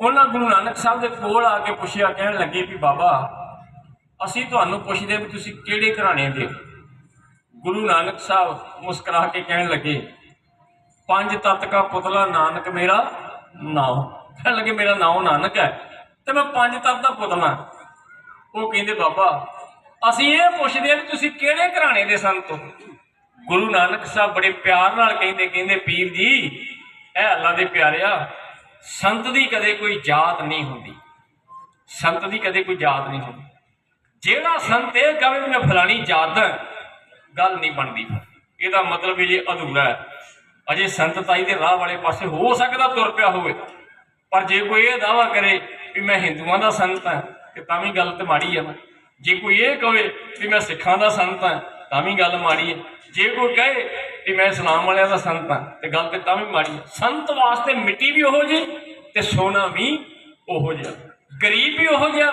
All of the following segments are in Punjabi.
ਉਹਨਾਂ ਗੁਰੂ ਨਾਨਕ ਸਾਹਿਬ ਦੇ ਕੋਲ ਆ ਕੇ ਪੁੱਛਿਆ, ਕਹਿਣ ਲੱਗੇ ਵੀ ਬਾਬਾ, ਅਸੀਂ ਤੁਹਾਨੂੰ ਪੁੱਛਦੇ ਵੀ ਤੁਸੀਂ ਕਿਹੜੇ ਘਰਾਣੇ ਦੇ ਗੁਰੂ ਨਾਨਕ ਸਾਹਿਬ ਮੁਸਕਰਾ ਕੇ ਕਹਿਣ ਲੱਗੇ, ਪੰਜ ਤਤ ਕਾ ਪੁਤਲਾ ਨਾਨਕ ਮੇਰਾ ਨਾਮ ਕਹਿਣ ਲੱਗੇ, ਮੇਰਾ ਨਾਮ ਨਾਨਕ ਹੈ, ਤੇ ਮੈਂ ਪੰਜ ਤਤ ਦਾ ਪੁਤਲਾ ਉਹ ਕਹਿੰਦੇ, ਬਾਬਾ, ਅਸੀਂ ਇਹ ਪੁੱਛਦੇ ਹਾਂ ਵੀ ਤੁਸੀਂ ਕਿਹੜੇ ਘਰਾਣੇ ਦੇ ਸੰਤ ਹੋ? ਗੁਰੂ ਨਾਨਕ ਸਾਹਿਬ ਬੜੇ ਪਿਆਰ ਨਾਲ ਕਹਿੰਦੇ ਕਹਿੰਦੇ, ਪੀਰ ਜੀ, ਇਹ ਅੱਲਾ ਦੇ ਪਿਆਰਿਆ ਸੰਤ ਦੀ ਕਦੇ ਕੋਈ ਜਾਤ ਨਹੀਂ ਹੁੰਦੀ। ਸੰਤ ਦੀ ਕਦੇ ਕੋਈ ਜਾਤ ਨਹੀਂ ਹੁੰਦੀ। ਜਿਹੜਾ ਸੰਤ ਇਹ ਕਹੇ ਵੀ ਮੈਂ ਫਲਾਣੀ ਜਾਤ ਦਾ ਗੱਲ ਨਹੀਂ ਬਣਦੀ। ਇਹਦਾ ਮਤਲਬ ਇਹ ਜੇ ਅਧੂਰਾ ਹੈ। ਅਜੇ ਸੰਤਤਾਈ ਦੇ ਰਾਹ ਵਾਲੇ ਪਾਸੇ ਹੋ ਸਕਦਾ ਤੁਰ ਪਿਆ ਹੋਵੇ। ਪਰ ਜੇ ਕੋਈ ਇਹ ਦਾਵਾ ਕਰੇ ਵੀ ਮੈਂ ਹਿੰਦੂਆਂ ਦਾ ਸੰਤ ਹਾਂ, ਤੇ ਤਾਂ ਵੀ ਗੱਲ ਤੇ ਮਾੜੀ ਹੈ ਨਾ। ਜੇ ਕੋਈ ਇਹ ਕਹੇ ਵੀ ਮੈਂ ਸਿੱਖਾਂ ਦਾ ਸੰਤ ਹਾਂ, ਤਾਂ ਵੀ ਗੱਲ ਮਾੜੀ ਹੈ। ਜੇ ਕੋਈ ਕਹੇ ਵੀ ਮੈਂ ਇਸਲਾਮ ਵਾਲਿਆਂ ਦਾ ਸੰਤ ਹਾਂ ਤੇ ਗੱਲ ਤੇ ਤਾਂ ਵੀ ਮਾੜੀ ਸੰਤ ਵਾਸਤੇ ਮਿੱਟੀ ਵੀ ਉਹੋ ਜੀ ਤੇ ਸੋਨਾ ਵੀ ਉਹੋ ਜਿਹਾ। ਗਰੀਬ ਵੀ ਉਹੋ ਜਿਹਾ,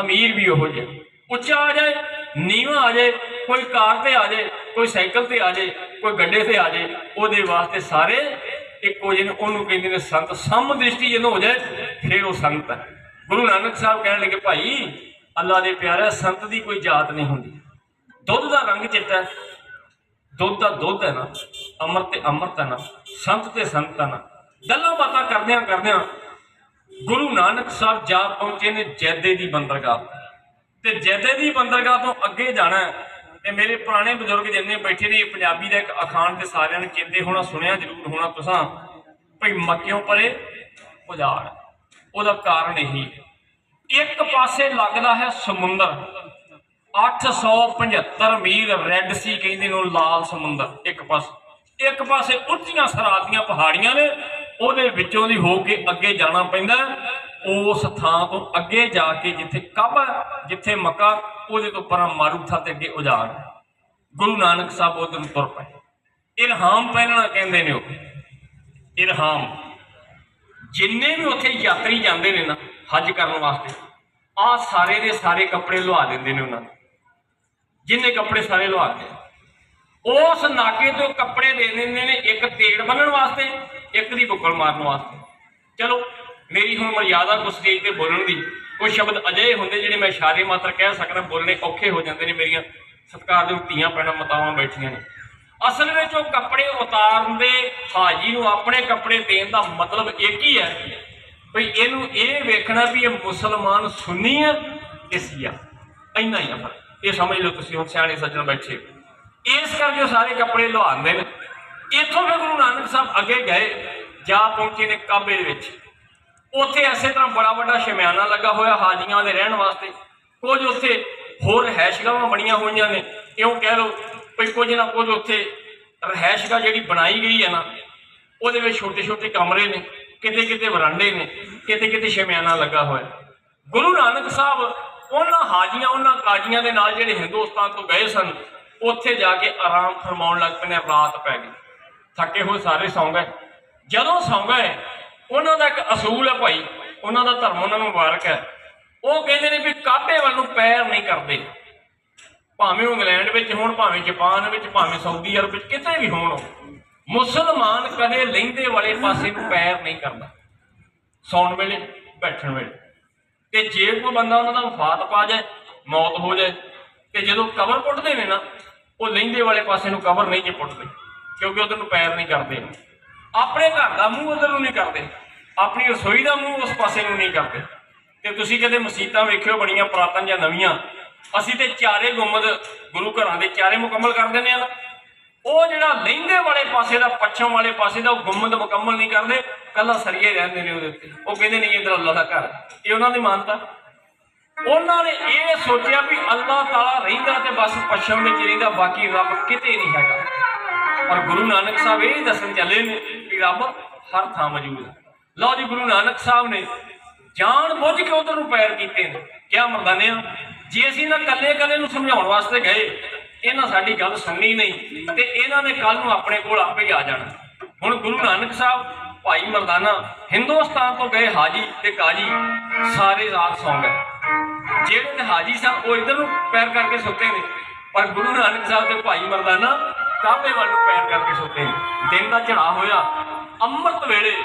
ਅਮੀਰ ਵੀ ਉਹੋ ਜਿਹਾ। ਉੱਚਾ ਆ ਜਾਏ, ਨੀਵਾਂ ਆ ਜਾਏ, ਕੋਈ ਕਾਰ ਤੇ ਆ ਜਾਏ, ਕੋਈ ਸਾਈਕਲ ਤੇ ਆ ਜਾਏ, ਕੋਈ ਗੱਡੇ ਤੇ ਆ ਜਾਏ, ਉਹਦੇ ਵਾਸਤੇ ਸਾਰੇ ਇੱਕੋ ਜਿਹੇ ਨੇ। ਉਹਨੂੰ ਕਹਿੰਦੇ ਨੇ ਸੰਤ। ਸਮ ਦ੍ਰਿਸ਼ਟੀ ਜਦੋਂ ਹੋ ਜਾਏ, ਫਿਰ ਉਹ ਸੰਤ ਹੈ। ਗੁਰੂ ਨਾਨਕ ਸਾਹਿਬ ਕਹਿਣ ਲੱਗੇ, ਭਾਈ, ਅੱਲਾ ਦੇ ਪਿਆਰਾ, ਸੰਤ ਦੀ ਕੋਈ ਜਾਤ ਨਹੀਂ ਹੁੰਦੀ। ਦੁੱਧ ਦਾ ਰੰਗ ਚਿੱਟਾ ਦੁੱਧ ਦਾ ਦੁੱਧ ਹੈ ਨਾ, ਅੰਮ੍ਰਿਤ ਤੇ ਅੰਮ੍ਰਿਤ ਹੈ ਨਾ, ਸੰਤ ਤੇ ਸੰਤ ਹੈ ਨਾ, ਗੱਲਾਂ ਬਾਤਾਂ ਕਰਦਿਆਂ ਕਰਦਿਆਂ ਗੁਰੂ ਨਾਨਕ ਸਾਹਿਬ ਜਾ ਪਹੁੰਚੇ ਨੇ ਜੈਦੇ ਦੀ ਬੰਦਰਗਾਹ ਤੇ। ਜੈਦੇ ਦੀ ਬੰਦਰਗਾਹ ਤੋਂ ਅੱਗੇ ਜਾਣਾ ਹੈ। ਤੇ ਮੇਰੇ ਪੁਰਾਣੇ ਬਜ਼ੁਰਗ ਜਿੰਨੇ ਬੈਠੇ ਨੇ, ਇਹ ਪੰਜਾਬੀ ਦਾ ਇੱਕ ਅਖਾਣ ਤੇ ਸਾਰਿਆਂ ਨੇ ਚਿੰਦੇ ਹੋਣਾ ਸੁਣਿਆ, ਜ਼ਰੂਰ ਹੋਣਾ ਤੁਸਾਂ। ਭਈ ਮੱਕਿਓਂ ਪਰੇ ਪੁਜਾੜ ਉਹਦਾ ਕਾਰਨ ਇਹੀ ਇੱਕ ਪਾਸੇ ਲੱਗਦਾ ਹੈ ਸਮੁੰਦਰ 875 ਮੀਲ ਰੈੱਡ ਸੀ ਕਹਿੰਦੇ ਨੇ ਉਹ ਲਾਲ ਸਮੁੰਦਰ, ਇੱਕ ਪਾਸੇ। ਇੱਕ ਪਾਸੇ ਉੱਚੀਆਂ ਸਰਾਤੀਆਂ ਪਹਾੜੀਆਂ ਨੇ, ਉਹਦੇ ਵਿੱਚੋਂ ਦੀ ਹੋ ਕੇ ਅੱਗੇ ਜਾਣਾ ਪੈਂਦਾ ਉਸ ਥਾਂ ਤੋਂ ਅੱਗੇ ਜਾ ਕੇ ਜਿੱਥੇ ਕਾਬਾ ਜਿੱਥੇ ਮੱਕਾ, ਉਹਦੇ ਤੋਂ ਪਰਾਂ ਮਾਰੂਥਾ ਤੇ ਅੱਗੇ ਉਜਾੜ ਗੁਰੂ ਨਾਨਕ ਸਾਹਿਬ ਉਧਰ ਨੂੰ ਤੁਰ ਪਏ। ਇਰਹਾਮ ਪਹਿਨਣਾ ਕਹਿੰਦੇ ਨੇ ਉਹ। ਇਰਹਾਮ ਜਿੰਨੇ ਵੀ ਉੱਥੇ ਯਾਤਰੀ ਜਾਂਦੇ ਨੇ ਨਾ, ਹੱਜ ਕਰਨ ਵਾਸਤੇ, ਆਹ ਸਾਰੇ ਦੇ ਸਾਰੇ ਕੱਪੜੇ ਲੁਆ ਦਿੰਦੇ ਨੇ ਉਹਨਾਂ ਨੂੰ। ਜਿੰਨੇ ਕੱਪੜੇ ਸਾਰੇ ਲੁਆ ਕੇ। ਉਸ ਨਾਕੇ ਤੋਂ ਕੱਪੜੇ ਦੇ ਦਿੰਦੇ ਨੇ ਇੱਕ ਤੇੜ ਬੰਨਣ ਵਾਸਤੇ, ਇੱਕ ਦੀ ਬੁੱਕਲ ਮਾਰਨ ਵਾਸਤੇ। ਚਲੋ, ਮੇਰੀ ਹੁਣ ਮਰਿਆਦਾ ਕੋ ਸਟੇਜ ਤੇ ਬੋਲਣ ਦੀ ਕੋਈ ਸ਼ਬਦ ਅਜੇ ਹੁੰਦੇ ਜਿਹੜੇ ਮੈਂ ਇਸ਼ਾਰੇ ਮਾਤਰ ਕਹਿ ਸਕਦਾ, ਬੋਲਣੇ ਔਖੇ ਹੋ ਜਾਂਦੇ ਨੇ ਮੇਰੀਆਂ। ਸਤਿਕਾਰ ਦੇ ਧੀਆਂ ਪੈਣਾ ਮਤਾਵਾਂ ਬੈਠੀਆਂ ਨੇ। ਅਸਲ ਵਿੱਚ ਉਹ ਕੱਪੜੇ ਉਤਾਰਨ ਦੇ ਹਾਜੀ ਨੂੰ ਆਪਣੇ ਕੱਪੜੇ ਦੇਣ ਦਾ ਮਤਲਬ ਇੱਕ ਹੀ ਹੈ ਭਈ ਇਹਨੂੰ ਇਹ ਵੇਖਣਾ ਵੀ ਇਹ ਮੁਸਲਮਾਨ ਸੁੰਨੀ ਹੈ ਕਿ ਸ਼ੀਆ। ਇੰਨਾ ਹੀ ਆ ਫ਼ਰਕ। ਇਹ ਸਮਝ ਲਓ ਤੁਸੀਂ ਹੁਣ ਸਿਆਣੇ ਸੱਜਣ ਬੈਠੇ। ਇਸ ਕਰਕੇ ਉਹ ਸਾਰੇ ਕੱਪੜੇ ਲੁਹਾਉਂਦੇ ਨੇ। ਇੱਥੋਂ ਫਿਰ ਗੁਰੂ ਨਾਨਕ ਸਾਹਿਬ ਅੱਗੇ ਗਏ, ਜਾ ਪਹੁੰਚੇ ਨੇ ਕਾਬੇ ਦੇ ਵਿੱਚ। ਉੱਥੇ ਐਸੇ ਤਰ੍ਹਾਂ ਬੜਾ ਵੱਡਾ ਸ਼ਮਿਆਨਾ ਲੱਗਾ ਹੋਇਆ ਹਾਜੀਆਂ ਦੇ ਰਹਿਣ ਵਾਸਤੇ। ਕੁਝ ਉੱਥੇ ਹੋਰ ਰਹਿਸ਼ਗਾਹਾਂ ਬਣੀਆਂ ਹੋਈਆਂ ਨੇ। ਇਉਂ ਕਹਿ ਲਓ ਵੀ ਕੁਝ ਨਾ ਕੁਝ ਉੱਥੇ ਰਹਿਸ਼ਗਾਹ ਜਿਹੜੀ ਬਣਾਈ ਗਈ ਹੈ ਨਾ, ਉਹਦੇ ਵਿੱਚ ਛੋਟੇ ਛੋਟੇ ਕਮਰੇ ਨੇ ਕਿਤੇ ਕਿਤੇ ਵਰਾਂਡੇ ਨੇ ਕਿਤੇ ਕਿਤੇ ਸ਼ਮਿਆਨਾ ਲੱਗਾ ਹੋਇਆ। ਗੁਰੂ ਨਾਨਕ ਸਾਹਿਬ ਉਹਨਾਂ ਹਾਜੀਆਂ, ਉਹਨਾਂ ਕਾਜੀਆਂ ਦੇ ਨਾਲ ਜਿਹੜੇ ਹਿੰਦੁਸਤਾਨ ਤੋਂ ਗਏ ਸਨ, ਉੱਥੇ ਜਾ ਕੇ ਆਰਾਮ ਫਰਮਾਉਣ ਲੱਗ ਪਏ ਨੇ, ਰਾਤ ਪੈ ਗਈ। ਥੱਕੇ ਹੋਏ ਸਾਰੇ ਸੌਂ ਗਏ। ਜਦੋਂ ਸੌਂ ਗਏ, ਉਹਨਾਂ ਦਾ ਇੱਕ ਅਸੂਲ ਹੈ ਭਾਈ, ਉਹਨਾਂ ਦਾ ਧਰਮ ਉਹਨਾਂ ਨੂੰ ਮੁਬਾਰਕ ਹੈ। ਉਹ ਕਹਿੰਦੇ ਨੇ ਵੀ ਕਾਬੇ ਵੱਲ ਨੂੰ ਪੈਰ ਨਹੀਂ ਕਰਦੇ। ਭਾਵੇਂ ਉਹ ਇੰਗਲੈਂਡ ਵਿੱਚ ਹੋਣ, ਭਾਵੇਂ ਜਾਪਾਨ ਵਿੱਚ, ਭਾਵੇਂ ਸਾਊਦੀ ਅਰਬ ਵਿੱਚ, ਕਿਤੇ ਵੀ ਹੋਣ ਮੁਸਲਮਾਨ ਕਦੇ ਲਹਿੰਦੇ ਵਾਲੇ ਪਾਸੇ ਨੂੰ ਪੈਰ ਨਹੀਂ ਕਰਦਾ। ਸੌਣ ਵੇਲੇ, ਬੈਠਣ ਵੇਲੇ। ਤੇ ਜੇ ਕੋਈ ਬੰਦਾ ਉਹਨਾਂ ਦਾ ਵਫਾਤ ਪਾ ਜਾਏ, ਮੌਤ ਹੋ ਜਾਏ, ਤੇ ਜਦੋਂ ਕਬਰ ਪੁੱਟਦੇ ਨੇ ਨਾ, ਉਹ ਲਹਿੰਦੇ ਵਾਲੇ ਪਾਸੇ ਨੂੰ ਕਬਰ ਨਹੀਂ ਜੇ ਪੁੱਟਦੇ, ਕਿਉਂਕਿ ਉਧਰ ਨੂੰ ਪੈਰ ਨਹੀਂ ਕਰਦੇ। ਆਪਣੇ ਘਰ ਦਾ ਮੂੰਹ ਉਧਰ ਨੂੰ ਨਹੀਂ ਕਰਦੇ, ਆਪਣੀ ਰਸੋਈ ਦਾ ਮੂੰਹ ਉਸ ਪਾਸੇ ਨੂੰ ਨਹੀਂ ਕਰਦੇ। ਤੇ ਤੁਸੀਂ ਕਦੇ ਮਸੀਤਾਂ ਵੇਖਿਓ, ਬੜੀਆਂ ਪੁਰਾਤਨ ਜਾਂ ਨਵੀਆਂ, ਅਸੀਂ ਤੇ ਚਾਰੇ ਗੁੰਮਦ ਗੁਰੂ ਘਰਾਂ ਦੇ ਚਾਰੇ ਮੁਕੰਮਲ ਕਰ ਦਿੰਦੇ ਆ ਉਹ ਜਿਹੜਾ ਲਹਿੰਦੇ ਵਾਲੇ ਪਾਸੇ ਦਾ, ਪੱਛਮ ਵਾਲੇ ਪਾਸੇ ਦਾ, ਉਹ ਗੁੰਮਦ ਮੁਕੰਮਲ ਨਹੀਂ ਕਰਦੇ, ਕੱਲਾ ਸਰੀਏ ਰਹਿੰਦੇ ਨੇ ਉਹਦੇ ਉੱਤੇ। ਉਹ ਕਹਿੰਦੇ ਨਹੀਂ ਇਧਰ ਅੱਲਾ ਦਾ ਘਰ ਇਹ ਉਹਨਾਂ ਦੀ ਮਾਨਤਾ। ਉਹਨਾਂ ਨੇ ਇਹ ਸੋਚਿਆ ਵੀ ਅੱਲਾਹ ਤਾਲਾ ਰਹਿੰਦਾ ਤੇ ਬਸ ਪੱਛਮ ਵਿੱਚ ਰਹਿੰਦਾ, ਬਾਕੀ ਰੱਬ ਕਿਤੇ ਨਹੀਂ ਹੈਗਾ। ਪਰ ਗੁਰੂ ਨਾਨਕ ਸਾਹਿਬ ਇਹ ਦੱਸਣ ਚੱਲੇ ਨੇ ਕਿ ਰੱਬ ਹਰ ਥਾਂ ਮੌਜੂਦ ਹੈ। ਲਓ ਜੀ, ਗੁਰੂ ਨਾਨਕ ਸਾਹਿਬ ਨੇ ਜਾਣ ਬੁੱਝ ਕੇ ਉਧਰ ਨੂੰ ਪੈਰ ਕੀਤੇ ਨੇ। ਕਿਆ ਮਰਦਾਨੇ ਜੇ ਅਸੀਂ ਨਾ ਕੱਲੇ ਕੱਲੇ ਨੂੰ ਸਮਝਾਉਣ ਵਾਸਤੇ ਗਏ ਇਹਨਾਂ ਸਾਡੀ ਗੱਲ ਸੁਣਨੀ ਨਹੀਂ ਤੇ ਇਹਨਾਂ ਨੇ ਕੱਲ ਨੂੰ ਆਪਣੇ ਕੋਲ ਆਪੇ ਹੀ ਆ ਜਾਣਾ। ਹੁਣ ਗੁਰੂ ਨਾਨਕ ਸਾਹਿਬ, ਭਾਈ ਮਰਦਾਨਾ, ਹਿੰਦੁਸਤਾਨ ਤੋਂ ਗਏ ਹਾਜੀ ਤੇ ਕਾਜੀ, ਸਾਰੇ ਰਾਤ ਸੌਂ ਗਏ। ਜਿਹੜੇ ਤੇ ਹਾਜੀ ਸਾਹਿਬ ਉਹ ਇਧਰ ਨੂੰ ਪੈਰ ਕਰਕੇ ਸੁੱਤੇ ਨੇ, ਪਰ ਗੁਰੂ ਨਾਨਕ ਸਾਹਿਬ ਦੇ ਭਾਈ ਮਰਦਾਨਾ ਕਾਬੇ ਵੱਲ ਨੂੰ ਪੈਰ ਕਰਕੇ ਸੁੱਤੇ ਨੇ। ਦਿਨ ਦਾ ਚੜਾ ਹੋਇਆ, ਅੰਮ੍ਰਿਤ ਵੇਲੇ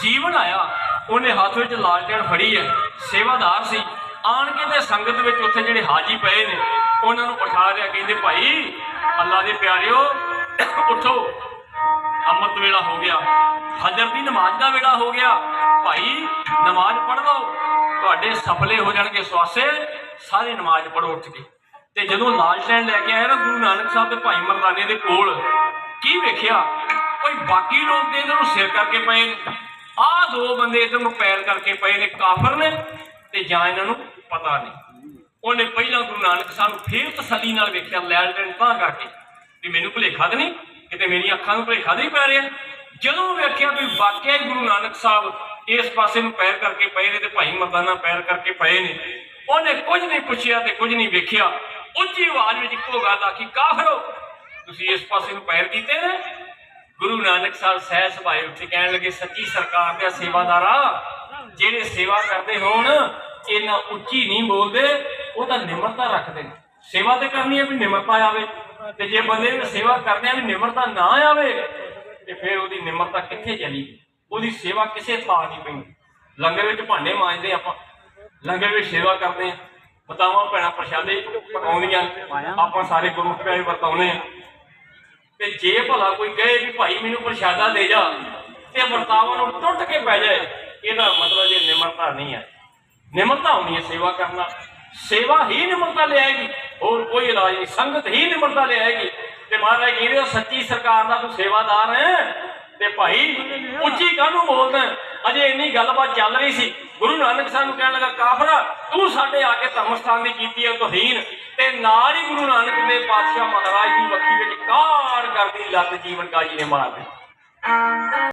ਜੀਵਨ ਆਇਆ, ਉਹਨੇ ਹੱਥ ਵਿੱਚ ਲਾਲਟੈਣ ਫੜੀ ਹੈ, ਸੇਵਾਦਾਰ ਸੀ। ਆਣ ਕੇ ਤੇ ਸੰਗਤ ਵਿੱਚ ਉੱਥੇ ਜਿਹੜੇ ਹਾਜੀ ਪਏ ਨੇ ਉਹਨਾਂ ਨੂੰ ਉਠਾ ਰਿਆ ਕਹਿੰਦੇ ਭਾਈ, ਅੱਲਾ ਦੇ ਪਿਆਰਿਓ, ਉਠੋ। ਅੰਮ੍ਰਿਤ ਵੇਲਾ ਹੋ ਗਿਆ। ਹਜਰ ਦੀ ਨਮਾਜ਼ ਦਾ ਵੇਲਾ ਹੋ ਗਿਆ। ਭਾਈ, ਨਮਾਜ਼ ਪੜ੍ਹ ਲਓ। ਤੁਹਾਡੇ ਸਫਲੇ ਹੋ ਜਾਣਗੇ ਸਵਾਸੇ। ਸਾਰੇ ਨਮਾਜ਼ ਪੜ੍ਹੋ ਉੱਠ ਕੇ। ਤੇ ਜਦੋਂ ਲਾਲਟੈਨ ਲੈ ਕੇ ਆਇਆ ਨਾ ਗੁਰੂ ਨਾਨਕ ਸਾਹਿਬ ਦੇ ਭਾਈ ਮਰਦਾਨੇ ਦੇ ਕੋਲ, ਕੀ ਵੇਖਿਆ? ਕੋਈ ਬਾਕੀ ਲੋਕ ਤੇ ਇਹਨਾਂ ਨੂੰ ਸਿਰ ਕਰਕੇ ਪਏ ਨੇ। ਆਹ ਦੋ ਬੰਦੇ ਇਧਰ ਨੂੰ ਪੈਰ ਕਰਕੇ ਪਏ ਨੇ, ਕਾਫਰ ਨੇ, ਤੇ ਜਾਂ ਇਹਨਾਂ ਨੂੰ ਪਤਾ ਨਹੀਂ। ਉਹਨੇ ਪਹਿਲਾਂ ਗੁਰੂ ਨਾਨਕ ਸਾਹਿਬ ਨੂੰ ਫੇਰ ਤਸੱਲੀ ਨਾਲ ਵੇਖਿਆ, ਲੈਣ ਲਾਲਟੈਨ ਤਾਂ ਕਰਕੇ ਵੀ ਮੈਨੂੰ ਭੁਲੇਖਾ ਤਾਂ ਨਹੀਂ, ਕਿਤੇ ਮੇਰੀਆਂ ਅੱਖਾਂ ਨੂੰ ਭੁਲੇਖਾ ਨਹੀਂ ਪੈ ਰਿਹਾ। ਜਦੋਂ ਵੇਖਿਆ ਵੀ ਵਾਕਿਆ ਹੀ ਗੁਰੂ ਨਾਨਕ ਸਾਹਿਬ ਇਸ ਪਾਸੇ ਨੂੰ ਪੈਰ ਕਰਕੇ ਪਏ ਨੇ ਤੇ ਭਾਈ ਮਰਦਾਨਾ ਪੈਰ ਕਰਕੇ ਪਏ ਨੇ। ਉਹਨੇ ਕੁਝ ਨਹੀਂ ਪੁੱਛਿਆ ਤੇ ਕੁਝ ਨਹੀਂ ਵੇਖਿਆ। ਉੱਚੀ ਆਵਾਜ਼ ਵਿੱਚ ਇੱਕੋ ਗੱਲ ਆਖੀ, ਕਾਫਰੋ ਤੁਸੀਂ ਇਸ ਪਾਸੇ ਨੂੰ ਪੈਰ ਕੀਤੇ ਨੇ? ਗੁਰੂ ਨਾਨਕ ਸਾਹਿਬ ਸਹਿ ਸੁਭਾਏ ਉੱਥੇ ਕਹਿਣ ਲੱਗੇ, ਸੱਚੀ ਸਰਕਾਰ ਦੇ ਸੇਵਾਦਾਰਾ ਜਿਹੜੇ ਸੇਵਾ ਕਰਦੇ ਹੋਣ ਇਹਨਾਂ ਉੱਚੀ ਨਹੀਂ ਬੋਲਦੇ ਉਹ ਤਾਂ ਨਿਮਰਤਾ ਰੱਖਦੇ ਨੇ। ਸੇਵਾ ਤੇ ਕਰਨੀ ਹੈ ਵੀ ਨਿਮਰਤਾ ਆਵੇ। ਤੇ ਜੇ ਬੰਦੇ ਨੂੰ ਸੇਵਾ ਕਰਦੇ ਆ ਵੀ ਨਿਮਰਤਾ ਨਾ ਆਵੇ, ਤੇ ਫਿਰ ਉਹਦੀ ਨਿਮਰਤਾ ਕਿੱਥੇ ਚਲੀ ਉਹਦੀ ਸੇਵਾ ਕਿਸੇ ਥਾਂ ਨਹੀਂ ਪਈ। ਲੰਗਰ ਵਿੱਚ ਭਾਂਡੇ ਮਾਂਜਦੇ ਆਪਾਂ। ਲੰਗਰ ਵਿੱਚ ਸੇਵਾ ਕਰਦੇ ਆ ਬਤਾਵਾਂ ਭੈਣਾਂ ਪ੍ਰਸ਼ਾਦੇ ਪਕਾਉਂਦੀਆਂ। ਆਪਾਂ ਸਾਰੇ ਗੁਰੂ ਪਿਆਰੇ ਵਰਤਾਉਨੇ ਆ ਤੇ ਜੇ ਭਲਾ ਕੋਈ ਕਹੇ ਵੀ ਭਾਈ ਮੈਨੂੰ ਪ੍ਰਸ਼ਾਦਾ ਦੇ ਜਾ, ਤੇ ਵਰਤਾਵਾਂ ਨੂੰ ਟੁੱਟ ਕੇ ਪੈ ਜਾਏ, ਇਹਦਾ ਮਤਲਬ ਜੇ ਨਿਮਰਤਾ ਨਹੀਂ ਹੈ। ਨਿਮਰਤਾ ਹੋਣੀ ਹੈ ਸੇਵਾ ਕਰਨਾ ਸੇਵਾ ਹੀ ਨਿਮਰਤਾ ਲਿਆਏਗੀ, ਹੋਰ ਕੋਈ ਇਲਾਜ ਨਹੀਂ, ਸੰਗਤ ਹੀ ਨਿਮਰਤਾ ਲਿਆਏਗੀ। ਤੇ ਮਹਾਰਾਜ ਕਹਿੰਦੇ ਸੱਚੀ ਸਰਕਾਰ ਦਾ ਤੂੰ ਸੇਵਾਦਾਰ ਹੈ, ਤੇ ਭਾਈ ਉੱਚੀ ਕਾਹਨੂੰ ਬੋਲਦਾ ਅਜੇ ਇੰਨੀ ਗੱਲਬਾਤ ਚੱਲ ਰਹੀ ਸੀ, ਗੁਰੂ ਨਾਨਕ ਸਾਹਿਬ ਨੂੰ ਕਹਿਣ ਲੱਗਾ ਕਾਫਰਾ ਤੂੰ ਸਾਡੇ ਆ ਕੇ ਧਰਮਸਥਾਨ ਦੀ ਕੀਤੀ ਹੈ ਤੋਹੀਨ, ਤੇ ਨਾਲ ਹੀ ਗੁਰੂ ਨਾਨਕ ਦੇ ਪਾਤਸ਼ਾਹ ਮਹਾਰਾਜ ਦੀ ਵੱਖੀ ਵਿੱਚ ਕਾਰ ਕਰਦੀ ਲੱਤ ਜੀਵਨ ਕਾਜੀ ਨੇ ਮਾਰ ਦਿੱਤੀ।